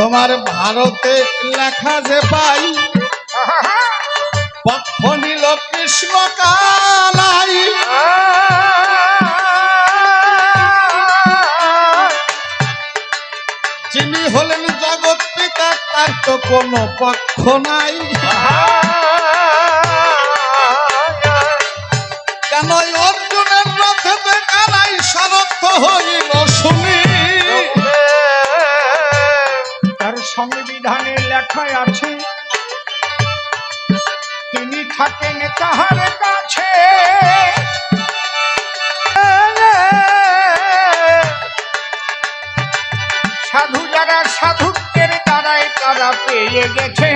তোমার ভারতে লেখা যে পাই, পক্ষ নিল কৃষ্ণ কানাই যিনি হলেন জগৎ পিতা, তার তো কোনো পক্ষ নাই। কেন অর্জুনের রথে কানাই সারথ হইল লেখা আছে? তিনি থাকেন তাহার কাছে। সাধু যারা সাধুত্বের দ্বারাই তারা পেয়ে গেছে।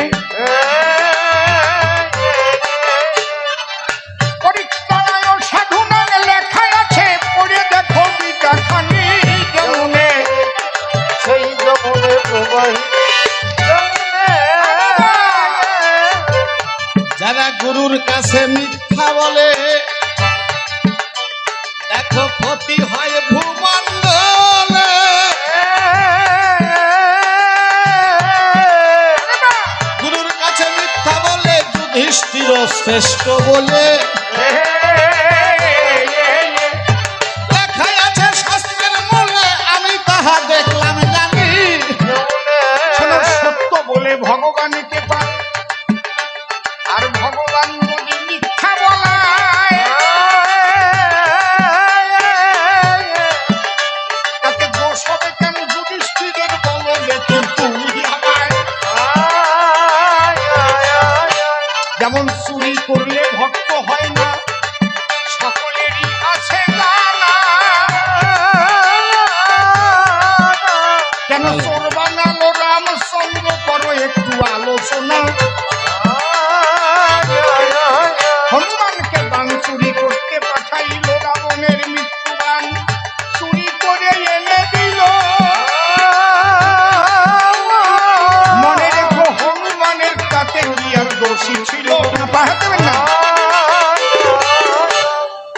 কাছে মিথ্যা বলে। দেখো ক্ষতি হয় ভূমণ্ডলে। গুরুর কাছে মিথ্যা বলে যুধিষ্ঠির শ্রেষ্ঠ বলে। চুরি করলে ভক্ত হয় না। সকলেরই আছে জানা কেন চোর বানালো রামচন্দ্র? করো একটু আলোচনা।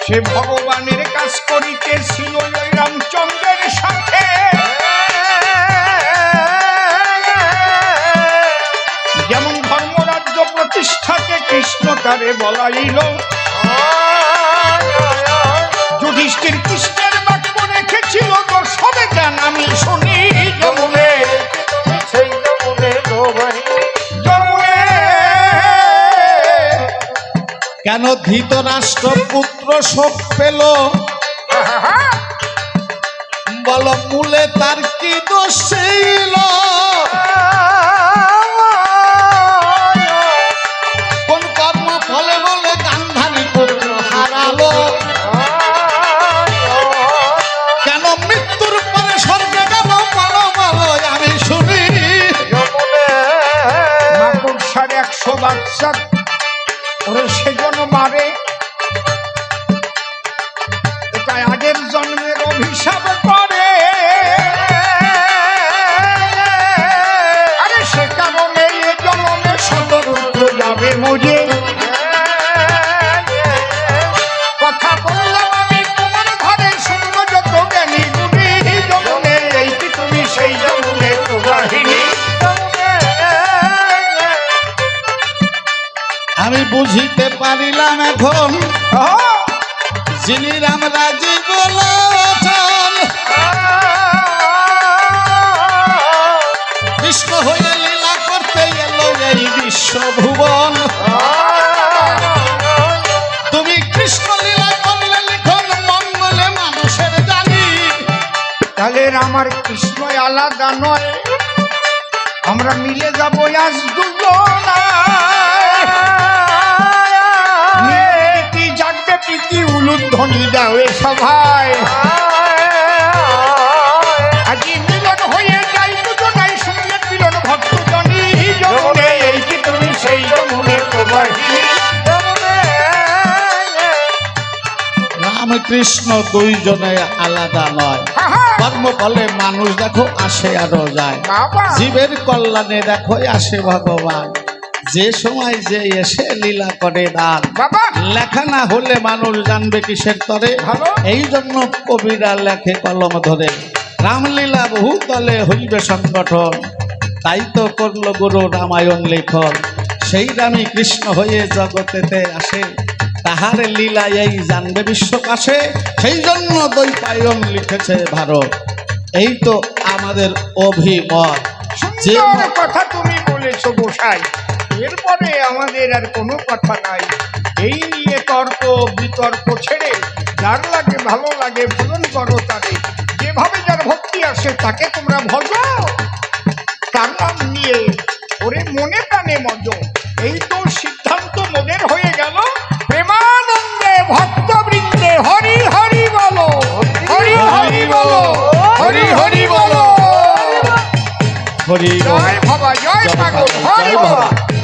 সে ভগবানের কাজ করিতেছিল রামচন্দ্রের সাথে। যেমন ধর্মরাজ্য প্রতিষ্ঠাকে কৃষ্ণ তারে বলাইল। যুধিষ্ঠির কৃষ্ণের বাক্য রেখেছিল তো সবে কেন আমি শুনি। যমুনে কেন ধৃতরাষ্ট্র পুত্র শোক পেল? বল মূলে তার কি দোষ ছিল? কোন কর্ম ফলে বলে গান্ধারী পুত্র হারালো? কেন মৃত্যুর পরে স্বর্গে গেল? বলো বলো আমি শুনি। একশো বাচ্চা ওরে সেজন্য মারে। এটা আগের জন্মের অভিশাপ করে। বুঝিতে পারিলাম এখন! যিনি রাম রাজি বলছেন কৃষ্ণ হয়ে লীলা করতে এলো এই বিশ্বভুবন। তুমি কৃষ্ণ লীলা করলে লিখন মঙ্গলে মানুষের জানি। তাহলে আমার কৃষ্ণ আলাদা নয়, আমরা মিলে যাব আজ দুজনায় জাগবে প্রীতি উলুধ্বনি দাও সভায়। আজি মিলন হয়ে যাই দুজনাই শুনলে মিলন ভক্ত জনি যমুনে এই কি তুমি সেই যমুনে প্রবাহিনী রামকৃষ্ণ দুইজনে আলাদা নয়। আহা! কর্ম ফলে মানুষ দেখো আসে আরও যায়। জীবের কল্যাণে দেখো আসে ভগবান। যে সময় যে এসে লীলা করে দান। বাবা। লেখা না হলে মানুষ জানবে কিসের তরে। এই জন্য কবিরা লেখে কলম ধরে। রামলীলা বহু তলে হইবে সংগঠন। তাই তো করল গুরু রামায়ণ লেখন সেই রামই কৃষ্ণ হয়ে জগতেতে আসে। তাহার লীলা এই জানবে বিশ্বকাশে সেই জন্য দৈপায়ন লিখেছে ভারত। এই তো আমাদের অভিমত। যে কথা তুমি বলেছ গোসাই। এরপরে আমাদের আর কোনো কথা নাই। এই নিয়ে তর্ক বিতর্ক ছেড়ে যার লাগে ভালো লাগে ভজন করো তাকে যেভাবে যার ভক্তি আসে তাকে তোমরা ভজ। তার নাম নিয়ে ওরে মনে প্রাণে মজ। এই তো সিদ্ধান্ত মোদের হয়ে গেল। প্রেমানন্দে ভক্তবৃন্দে হরি হরি বলো। হরি হরি বলো। হরি হরি বলো। হরি জয় বাবা জয় ঠাকুর। হরি বাবা।